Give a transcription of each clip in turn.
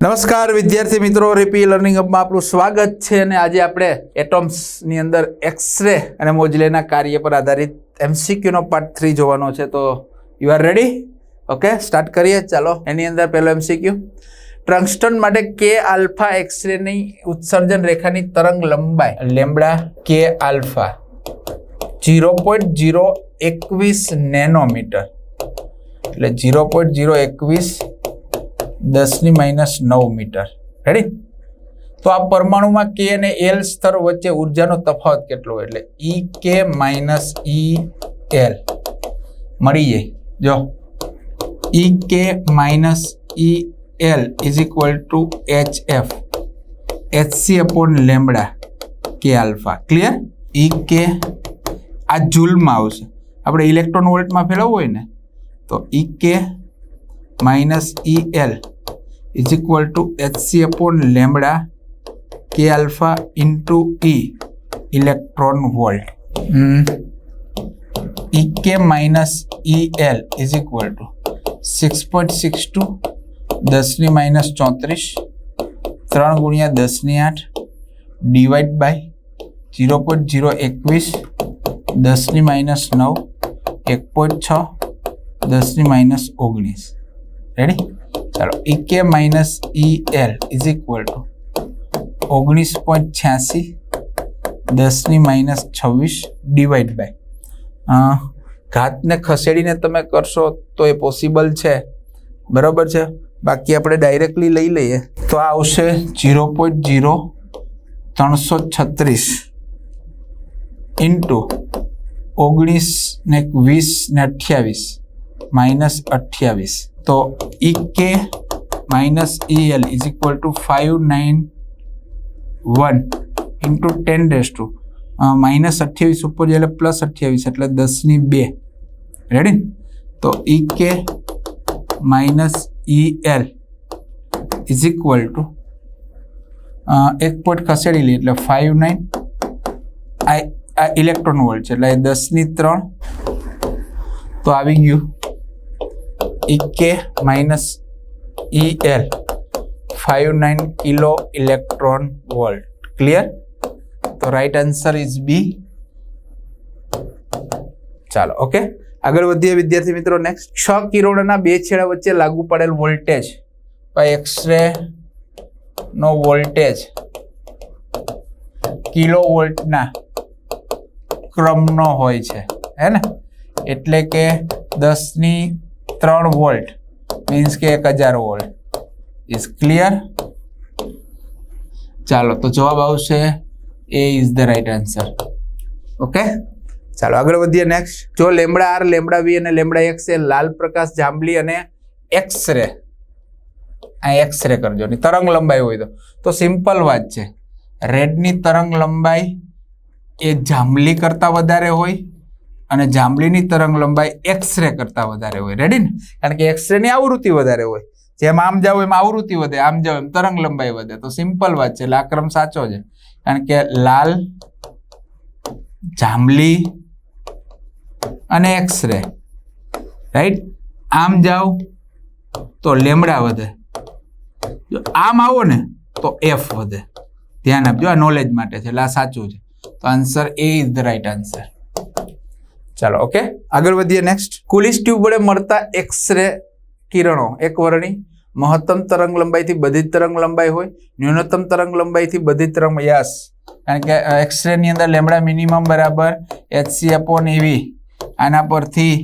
નમસ્કાર, વિદ્યાર્થી મિત્રો. રેપી લર્નિંગ હબમાં આપણું સ્વાગત છે અને આજે આપણે એટોમ્સની અંદર એક્સરે અને મોજલેના કાર્ય પર આધારિત એમસીક્યુનો પાર્ટ થ્રી જોવાનો છે. તો you are ready okay start કરીએ. ચાલો, એની અંદર પહેલો એમસીક્યુ ટ્રંગસ્ટન માટે કે આલ્ફા એક્સરેની ઉત્સર્જન રેખાની તરંગ લંબાઈ lambda K alpha zero point zero એકવીસ નેનોમીટર. એટલે જીરો પોઈન્ટ જીરો એકવીસ દસની માઇનસ નવ મીટર રેડી તો આ પરમાણુમાં કે અને એલ સ્તર વચ્ચે ઉર્જાનો તફાવત કેટલો એટલે ઈ કે માઇનસ ઈ એલ મળી જાય. જો E K minus E L is equal to H F H C upon lambda K alpha clear E K આ જૂલમાં આવશે. આપણે ઇલેક્ટ્રોન વોલ્ટમાં ફેલાવવું હોય ને, તો E K minus E L is equal to H C upon lambda K alpha into E electron volt E K minus E L is equal to six point six two દસની minus ચોત્રીસ ત્રણ ગુણ્યા દસની આઠ divide by zero point zero એકવીસ દસની minus નવ એક પોઈન્ટ છ દસની માઇનસ ઓગણીસ રેડી ચાલો E K minus E L is equal to ઓગણીસ પોઈન્ટ છ્યાસી, દસની માઇનસ છવ્વીસ ડિવાઈડ બાય ઘાતને ખસેડીને તમે કરશો તો એ પોસિબલ છે. બરાબર છે? બાકી આપણે ડાયરેક્ટલી લઈ લઈએ. તો આ આવશે જીરો પોઈન્ટ જીરો ત્રણસો છત્રીસ ઇન્ટુ ઓગણીસ ને વીસ ને અઠ્યાવીસ, માઇનસ અઠ્યાવીસ. તો E K minus E L is equal to five nine one into ten days two minus અઠ્યાવીસ ઉપર જાય એટલે પ્લસ અઠ્યાવીસ, એટલે દસની બે. રેડી તો E K minus E L is equal to એક પોઈન્ટ ખસેડી લઈએ એટલે ફાઇવ નાઇન આ ઇલેક્ટ્રોન વોલ્ટ છે, એટલે દસની ત્રણ. તો આવી ગયું E K minus E L five nine kilo electron volt clear તો રાઈટ આન્સર ઇઝ બી ચાલો ઓકે આગળ વધીએ વિદ્યાર્થી મિત્રો નેક્સ્ટ છ કિરણોના બે છેડા વચ્ચે લાગુ પડેલ વોલ્ટેજ એક્સરે નો વોલ્ટેજ કિલો વોલ્ટના ક્રમનો હોય છે, હે ને? એટલે કે દસની ત્રણ વોલ્ટ મીન્સ કે એક હજાર વોલ્ટ ઇઝ ક્લિયર ચાલો, તો જવાબ આવશે A is the right answer okay ચાલો, આગળ વધીએ નેક્સ્ટ જો લેમડા આર લેમડા વી અને લેમડા એક્સ એ લાલ પ્રકાશ, જાંબલી અને એક્સ રે આ એક્સ રે કરજો ની તરંગ લંબાઈ હોય તો. તો સિમ્પલ વાત છે. રેડની તરંગ લંબાઈ એ જાંબલી કરતાં વધારે હોય અને જાંબલીની તરંગ લંબાઈ એક્સરે કરતાં વધારે હોય. રેડી ને? કારણ કે એક્સરેની આવૃત્તિ વધારે હોય. જેમ આમ જાવ એમ આવૃત્તિ વધે, આમ જાવ એમ તરંગ લંબાઈ વધે. તો સિમ્પલ વાત છે એટલે સાચો છે. કારણ કે લાલ, જાંબલી અને એક્સરે રાઈટ આમ જાવ તો લેમડા વધે. જો આમ આવો ને તો એફ વધે. ધ્યાન આપજો, આ નોલેજ માટે છે, એટલે આ સાચું છે. તો answer A is the right answer ચાલો ઓકે આગળ વધીએ નેક્સ્ટ કુલિસ ટ્યુબ વડે મળતા એક્સરે કિરણો. એક વર્ણી. મહત્તમ તરંગ લંબાઈથી બધી તરંગ લંબાઈ હોય. ન્યૂનતમ તરંગ લંબાઈથી બધી તરંગ યસ. કારણ કે એક્સરે ની અંદર લેમડા મિનિમમ બરાબર એચસી અપોન એવી આના પરથી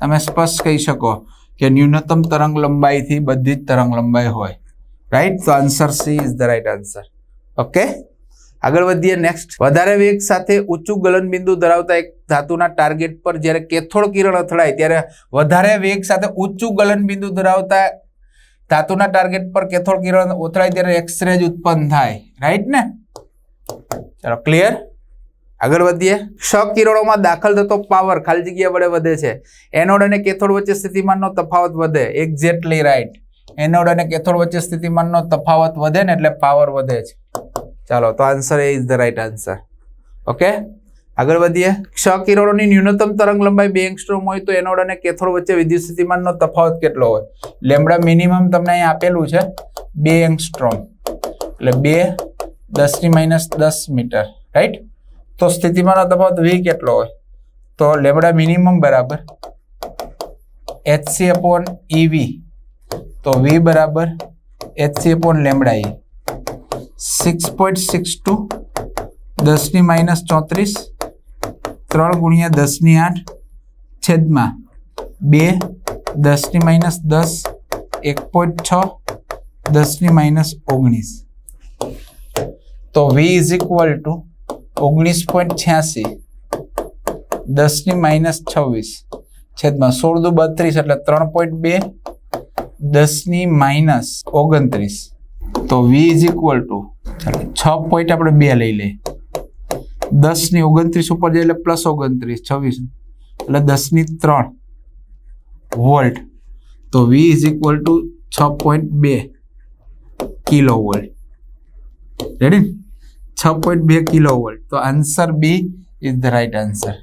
તમે સ્પષ્ટ કહી શકો કે ન્યૂનતમ તરંગ લંબાઈથી બધી જ તરંગ લંબાઈ હોય. રાઈટ તો answer C is the right answer okay આગળ વધીએ નેક્સ્ટ વધારે વેગ સાથે ઊંચું ગલનબિંદુ ધરાવતા એક ધાતુના ટાર્ગેટ પર જ્યારે કેથોડ કિરણ અથડાય, ત્યારે વધારે વેગ સાથે ઊંચું ગલનબિંદુ ધરાવતા ધાતુના ટાર્ગેટ પર કેથોડ કિરણ અથડાય ત્યારે એક્સરે જ ઉત્પન્ન થાય. રાઈટ ને? ચાલો ક્લિયર આગળ વધીએ. ક્ષ કિરણોમાં દાખલ થતો પાવર ખાલી જગ્યા વડે વધે છે. એનોડ અને કેથોડ વચ્ચે સ્થિતિમાનનો તફાવત વધે. એક્ઝેક્ટલી રાઈટ એનોડ અને કેથોડ વચ્ચે સ્થિતિમાનનો તફાવત વધે ને એટલે પાવર વધે છે. ચાલો, તો answer A is the right answer okay આગળ વધીએ. ક્ષ કિરણોની ન્યૂનતમ તરંગ લંબાઈ બે એંગસ્ટ્રોમ હોય તો એનોડ અને કેથોડ વચ્ચે વિદ્યુત સ્થિતિમાનનો તફાવત કેટલો હોય? લેમડા મિનિમમ તમને અહીં આપેલું છે, બે એંગસ્ટ્રોમ. એટલે બે દસની માઇનસ દસ મીટર રાઈટ તો સ્થિતિમાનનો તફાવત વી કેટલો હોય? તો લેમડા મિનિમમ બરાબર એચસી અપોન ઈવી તો વી બરાબર HC upon lambda E six point six two દસની માઇનસ ચોત્રીસ, ત્રણ ગુણ્યા દસની આઠ, છેદમાં બે, દસની માઇનસ દસ, એક પોઈન્ટ છ, દસની માઇનસ ઓગણીસ. તો વી ઇઝ ઇક્વલ ટુ ઓગણીસ પોઈન્ટ છ્યાસી, દસની માઇનસ છવ્વીસ, છેદમાં સોળ દુ બત્રીસ એટલે ત્રણ પોઈન્ટ બે, દસની માઇનસ ઓગણત્રીસ. તો વી ઇઝ ઇક્વલ ટુ છ પોઈન્ટ આપણે બે લઈ લઈએ. દસની ઓગણત્રીસ ઉપર જાય એટલે પ્લસ ઓગણત્રીસ, છવ્વીસ. એટલે દસની ત્રણ વોલ્ટ. તો વી ઇઝ ઇક્વલ ટુ છ પોઈન્ટ બે કિલો વોલ્ટ. રેડી છ પોઈન્ટ બે કિલો વોલ્ટ. તો answer B is the right answer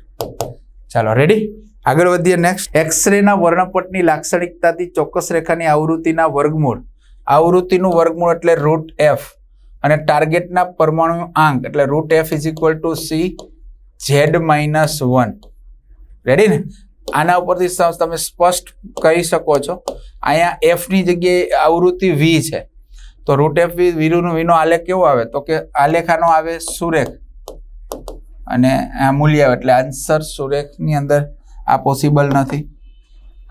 ચાલો રેડી આગળ વધીએ નેક્સ્ટ એક્સરેના વર્ણપટની લાક્ષણિકતાથી ચોક્કસ રેખાની આવૃત્તિના વર્ગમૂળ. આવૃત્તિનું વર્ગમૂળ એટલે રૂટ એફ અને ટાર્ગેટના પરમાણુ આંક, એટલે root F is equal to C Z minus one ready ને? આના ઉપરથી તમે સ્પષ્ટ કહી શકો છો. અહીંયા એફની જગ્યાએ આવૃત્તિ વી છે. તો રૂટ એફ વી વીરુનો વીનો આલેખ કેવો આવે? તો કે આલેખાનો આવે સુરેખ. અને આ મૂલ્ય આવે, એટલે આન્સર સુરેખની અંદર આ પોસિબલ નથી.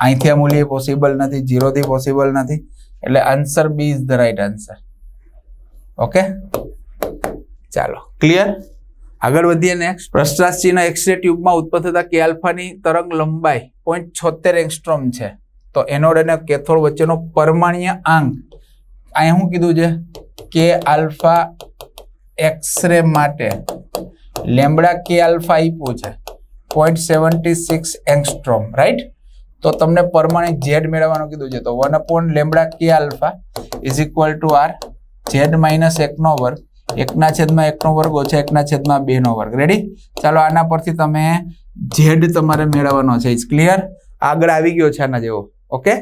અહીંથી આ મૂલ્ય પોસિબલ નથી જીરોથી પોસિબલ નથી. એટલે answer B is the right answer okay ચાલો ક્લિયર આગળ વધીએ નેક્સ્ટ પ્રષ્ટાચિહ્ન એક્સરે ટ્યુબમાં ઉત્પન્ન થતા કે આલ્ફાની તરંગ લંબાઈ પોઈન્ટ છોતેર એંગસ્ટ્રોમ છે. તો એનોડ અને કેથોડ વચ્ચેનો પરમાણીય આંક. અહીંયા શું કીધું છે કે આલ્ફા એક્સરે માટે. લેમડા કે આલ્ફા આપ્યું છે point seventy six angstrom right તો તમને પરમાણિક ઝેડ મેળવવાનું કીધું છે. તો one upon lambda K alpha is equal to R Z minus એકનો વર્ગ. એકના છેદમાં એકનો વર્ગ, ઓછા એકના છેદમાં બેનો વર્ગ. રેડી ચાલો આના પરથી તમે ઝેડ તમારે મેળવવાનો છે. ઇઝ ક્લિયર આગળ આવી ગયો છે આના જેવો. ઓકે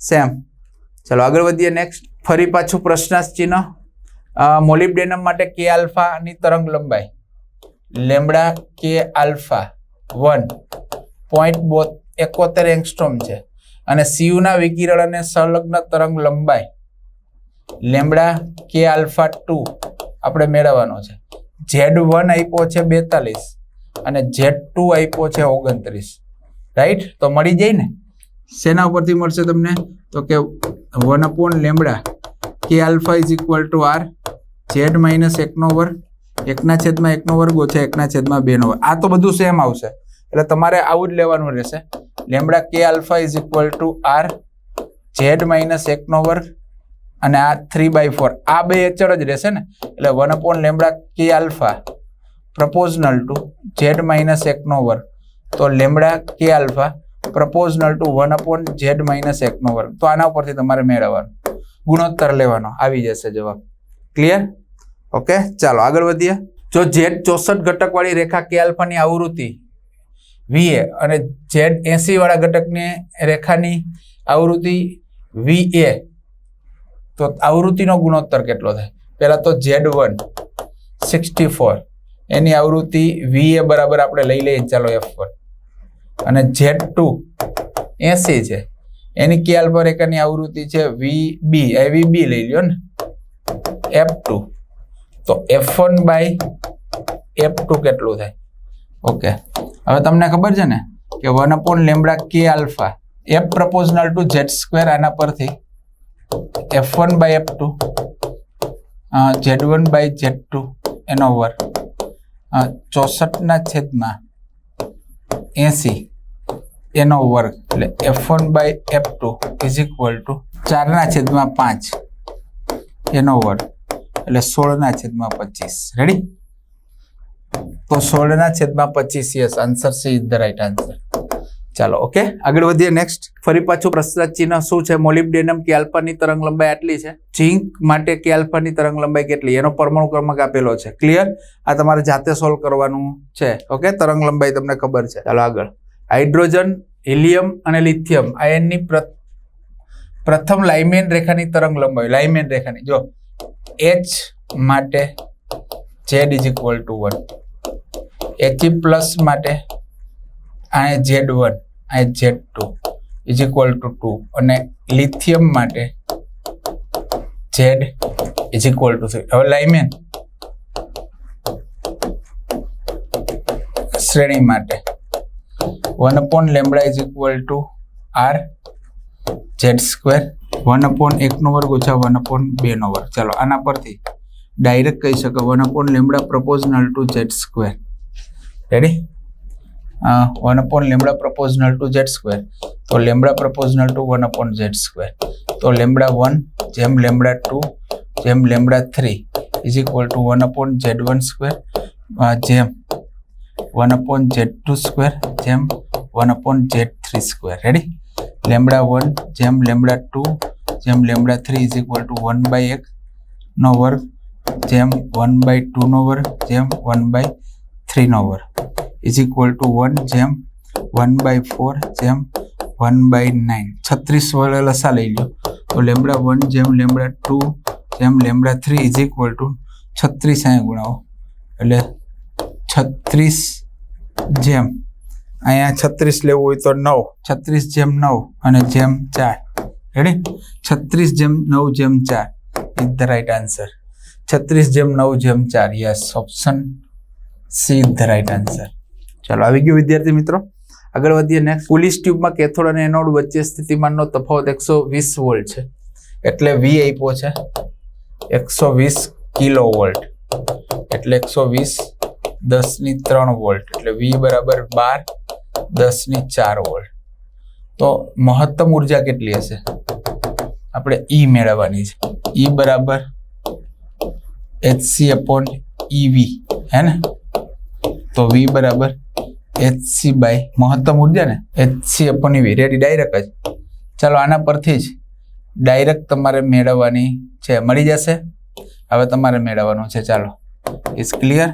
સેમ ચાલો આગળ વધીએ. નેક્સ્ટ ફરી પાછું પ્રશ્નાર્થ મોલિબ્ડેનમ માટે કે આલ્ફાની તરંગ લંબાઈ. Lambda K alpha one point બોત એકોતેર એંગસ્ટ્રોમ છે. અને સીયુના વિકિરણ અને સંલગ્ન તરંગ લંબાઈ લેમ્બડા કે આલ્ફા ટુ આપણે મેળવવાનો છે. ઝેડ વન આપ્યો છે બેતાલીસ અને ઝેડ ટુ આપ્યો છે ઓગણત્રીસ. રાઈટ? તો મળી જાય ને? શેના ઉપરથી મળશે તમને? તો કે one upon lambda K alpha is equal to R? Z minus એકનો વર્ગ. એકના છેદમાં એકનો વર્ગ ઓછા એકના છેદમાં બેનો વર્ગ. આ તો બધું સેમ આવશે. એટલે તમારે આવું જ લેવાનું રહેશે. Lambda K alpha is equal to R? Z minus એકનો વર્ગ. અને આ થ્રી બાય ફોર આ બે અચળ જ રહેશે ને? એટલે one upon lambda K alpha proportional to Z minus એકનો વર્ગ તો lambda K alpha proportional to one upon Z minus એકનો વર્ગ તો આના ઉપરથી તમારે મેળવવાનું. ગુણોત્તર લેવાનો. આવી જશે જવાબ. ક્લિયર ઓકે ચાલો આગળ વધીએ. જો ઝેડ ચોસઠ ઘટકવાળી રેખા કે આલ્ફાની આવૃત્તિ વીએ અને ઝેડ એંસીવાળા ઘટકની રેખાની આવૃત્તિ વી એ તો આવૃત્તિનો ગુણોત્તર કેટલો થાય? પહેલાં તો ઝેડ વન, સિક્સટી ફોર. એની આવૃત્તિ વી એ બરાબર આપણે લઈ લઈએ ચાલો એફ વન. અને ઝેડ ટુ, એસી છે. એની કે પર એકની આવૃત્તિ છે વી બી. એ વી બી લઈ લ્યો ને. F two. તો F one by F two કેટલું થાય? ઓકે. હવે તમને ખબર છે ને કે one upon lambda K alpha. F proportional to Z square આના પરથી. F one by F two Z one by Z two એનો વર્ગ ચોસઠના છેદમાં એસી એનો વર્ગ એટલે F one by F two is equal to ચારના છેદમાં પાંચ એનો વર્ગ એટલે સોળના છેદમાં પચીસ. રેડી તો સોળના છેદમાં પચીસ yes answer C is the right answer ચાલો ઓકે આગળ વધીએ નેક્સ્ટ ફરી પાછું પ્રસાદ ચિહ્ન શું છે? મોલિબ્ડેનમ કે આલ્ફાની તરંગ લંબાઈ આટલી છે? ઝીંક માટે કે આલ્ફાની તરંગ લંબાઈ કેટલી? એનો પરમાણુ ક્રમાંક આપેલો છે. ક્લિયર આ તમારે જાતે સોલ્વ કરવાનું છે ઓકે તરંગ લંબાઈ તમને ખબર છે. ચાલો, આગળ. હાઇડ્રોજન, હિલિયમ અને લિથિયમ આયનની પ્ર- પ્રથમ લાઇમેન રેખાની તરંગ લંબાઈ, લાઇમેન રેખાની. જો એચ માટે Z is equal to one એચી plus માટે આ ઝેડ વન આ Z two is equal to two અને લિથિયમ માટે Z is equal to three હવે લાઇમેન શ્રેણી માટે one upon lambda is equal to R Z square one upon એકનો વર્ગ ઓછા વન અપોન બેનો વર્ગ. ચાલો, આના પરથી ડાયરેક્ટ કહી શકો one upon lambda proportional to Z square ready one upon lambda proportional to Z square તો lambda proportional to one upon Z square તો લેમડા વન જેમ લેમડા ટુ જેમ lambda three is equal to one upon Z one square જેમ one upon Z two square જેમ one upon Z three square ready lambda one જેમ lambda two જેમ lambda three is equal to one by એક નો વર્ગ જેમ one by ટુનો વર્ગ જેમ વન બાય થ્રીનો વર્ગ ઇઝ ઇક્વલ ટુ વન જેમ વન બાય ફોર જેમ વન બાય નાઇન છત્રીસ વડે લસા લઈ લો તો લેમડા વન જેમ લેમડા ટુ જેમ lambda three is equal to છત્રીસ અહીંયા ગુણાવો. એટલે છત્રીસ જેમ અહીંયા છત્રીસ લેવું હોય તો નવ. છત્રીસ જેમ નવ અને જેમ ચાર. રેડી છત્રીસ જેમ નવ જેમ ચાર. ઇઝ ધ રાઈટ આન્સર છત્રીસ જેમ નવ જેમ ચાર. Yes option C the right answer ચાલો, આવી ગયું વિદ્યાર્થી મિત્રો. આગળ વધીએ નેક્સ્ટ પોલીસ ટ્યુબમાં કેથોડ અને એનોડ વચ્ચે સ્થિતિમાનનો તફાવત એકસો વીસ વોલ્ટ છે. એટલે વી આપ્યો છે. એકસો વીસ કિલો વોલ્ટ. એટલે એકસો વીસ દસની ત્રણ વોલ્ટ. એટલે વી બરાબર બાર, દસની ચાર વોલ્ટ. તો મહત્તમ ઊર્જા કેટલી હશે? આપણે ઈ મેળવવાની છે. ઈ બરાબર એચસી અપોન ઈવી હે ને? તો વી બરાબર એચ સી બાય મહત્તમ ઊર્જા ને એચ સી અપોની વી. રેડી ડાયરેક્ટ જ. ચાલો આના પરથી જ ડાયરેક્ટ તમારે મેળવવાની છે, મળી જશે. હવે તમારે મેળવવાનું છે, ચાલો. ઇઝ ક્લિયર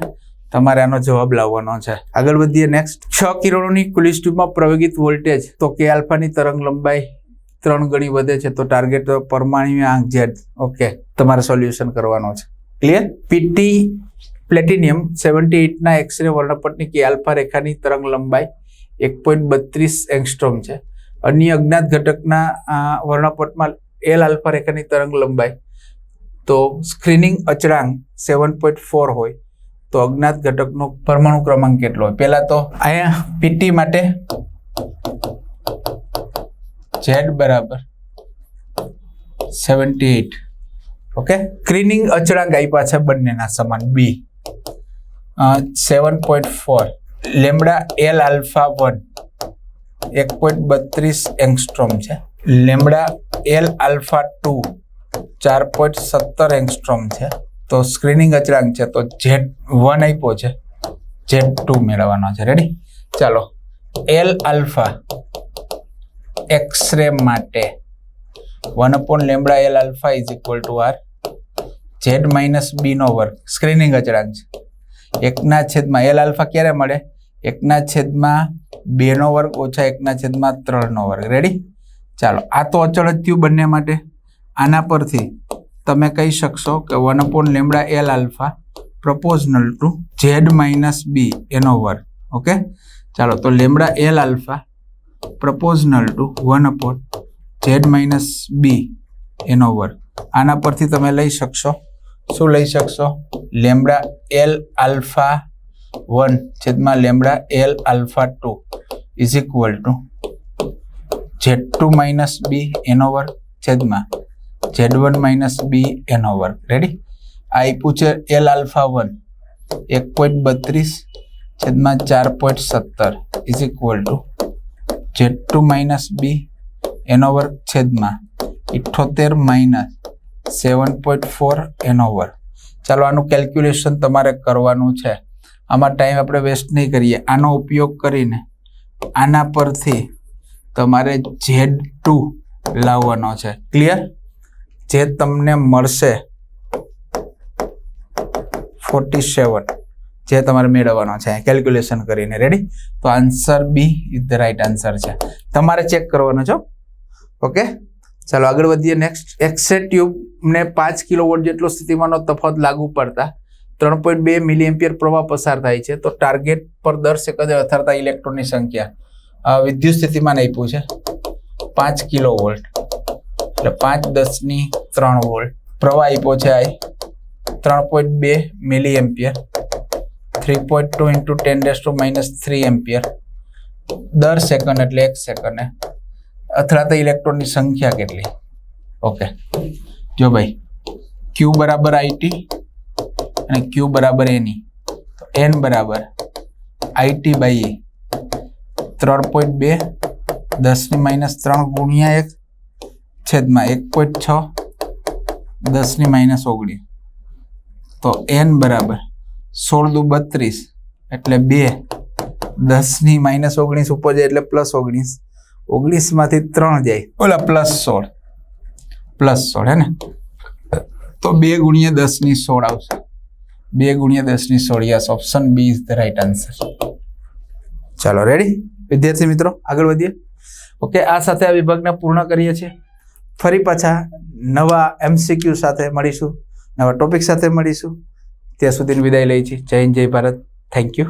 તમારે આનો જવાબ લાવવાનો છે. આગળ વધીએ નેક્સ્ટ છ કિરણોની કુલિસ ટ્યુબમાં પ્રવેગિત વોલ્ટેજ. તો કે આલ્ફાની તરંગ લંબાઈ ત્રણ ગણી વધે છે, તો ટાર્ગેટ પરમાણુ આંક ઝેડ ઓકે તમારે સોલ્યુશન કરવાનો છે. ક્લિયર પીટી પ્લેટિનિયમ સેવન્ટી એટના એક્સરે વર્ણપટની કે આલ્ફા રેખાની તરંગ લંબાઈ એક પોઈન્ટ બત્રીસ એંગસ્ટ્રોમ છે. અન્ય અજ્ઞાત ઘટકના વર્ણપટમાં એલ આલ્ફા રેખાની તરંગ લંબાઈ. તો સ્ક્રીનિંગ અચળાંક સેવન પોઈન્ટ ફોર હોય, તો અજ્ઞાત ઘટકનો પરમાણુ ક્રમાંક કેટલો હોય? પહેલાં તો અહીંયા પીટી માટે ઝેડ બરાબર સેવન્ટી એટ ઓકે સ્ક્રીનિંગ અચળાંક આપ્યા છે બંનેના સમાન. B seven point four lambda L alpha one. એક પોઈન્ટ બત્રીસ એંગસ્ટ્રોમ છે. Lambda L alpha two. ચાર પોઈન્ટ સત્તર એંગસ્ટ્રોમ છે. તો સ્ક્રીનિંગ અચળાંક છે, તો જેટ વન આપ્યો છે. જેટ ટુ મેળવવાનો છે. રેડી ચાલો. એલ આલ્ફા એક્સરે માટે. One upon lambda L alpha is equal to R Z minus બીનો વર્ગ. સ્ક્રીનિંગ અચળાંક છે એકના છેદમાં એલ આલ્ફા ક્યારે મળે? એકના છેદમાં બેનો વર્ગ ઓછા એકના છેદમાં ત્રણનો વર્ગ. રેડી ચાલો, આ તો અચળ જ થયું બંને માટે. આના પરથી તમે કહી શકશો કે one upon lambda L alpha proportional to Z minus B એનો વર્ગ. ઓકે ચાલો, તો lambda L alpha proportional to one upon Z minus B એનો વર્ગ. આના પરથી તમે લઈ શકશો શું લઈ શકશો? લેમડા એલ આલ્ફા વન છેદમાં lambda L alpha two is equal to Z two minus B એનો વર્ગ છેદમાં ઝેડ વન માઇનસ બી એનો વર્ગ રેડી આ આપ્યું છે એલ આલ્ફા વન. એક પોઈન્ટ બત્રીસ છેદમાં ચાર પોઈન્ટ સત્તર is equal to Z two minus B એનો વર્ગ છેદમાં ઇઠ્ઠોતેર માઇનસ સેવન પોઈન્ટ ફોર એનો વર્ગ ચાલો આનું કેલ્ક્યુલેશન તમારે કરવાનું છે. આમાં ટાઈમ આપણે વેસ્ટ નહીં કરીએ. આનો ઉપયોગ કરીને આના પરથી તમારે ઝેડ ટુ લાવવાનો છે. ક્લિયર જે તમને મળશે ફોર્ટી સેવન જે તમારે મેળવવાનો છે. કેલ્ક્યુલેશન કરીને. રેડી તો answer B is the right answer છે. તમારે ચેક કરવાનો છો ઓકે ચાલો આગળ વધીએ નેક્સ્ટ એક્સેટ ટ્યુબને પાંચ કિલો વોટ જેટલો સ્થિતિમાનનો તફાવત લાગુ પડતા ત્રણ પોઈન્ટ બે મિલી એમ્પિયર પ્રવાહ પસાર થાય છે. તો ટાર્ગેટ પર દર સેકન્ડે અથડતા ઇલેક્ટ્રોનની સંખ્યા. વિદ્યુત સ્થિતિમાન આપ્યું છે. પાંચ કિલો વોલ્ટ એટલે પાંચ દસની ત્રણ વોલ્ટ. પ્રવાહ આપ્યો છે આઈ ત્રણ પોઈન્ટ બે milli ampere three point two into ten days two minus three ampere દર સેકન્ડ એટલે એક સેકન્ડે અથડાતા ઇલેક્ટ્રોનની સંખ્યા કેટલી? ઓકે જો ભાઈ ક્યુ બરાબર આઈટી અને ક્યુ બરાબર એની તો એન બરાબર આઈટી બાય એ ત્રણ પોઈન્ટ બે, દસની માઇનસ ત્રણ ગુણ્યા એક, છેદમાં એક પોઈન્ટ છ, દસની માઇનસ ઓગણીસ. તો એન બરાબર સોળ દુ બત્રીસ, એટલે બે, દસની માઇનસ ઓગણીસ ઉપર જાય એટલે પ્લસ ઓગણીસ. ઓગણીસમાંથી ત્રણ જાય. ઓલા પ્લસ સોળ. પ્લસ સોળ, હે ને? તો બે ગુણ્યા દસની સોળ આવશે. બે ગુણ્યા દસની સોળ yes option B is the right answer ચાલો રેડી વિદ્યાર્થી મિત્રો, આગળ વધીએ. ઓકે આ સાથે આ વિભાગને પૂર્ણ કરીએ છીએ. ફરી પાછા નવા એમસીક્યુ સાથે મળીશું, નવા ટોપિક સાથે મળીશું. ત્યાં સુધીની વિદાય લઈ છીએ જય હિન્દ, જય ભારત. Thank you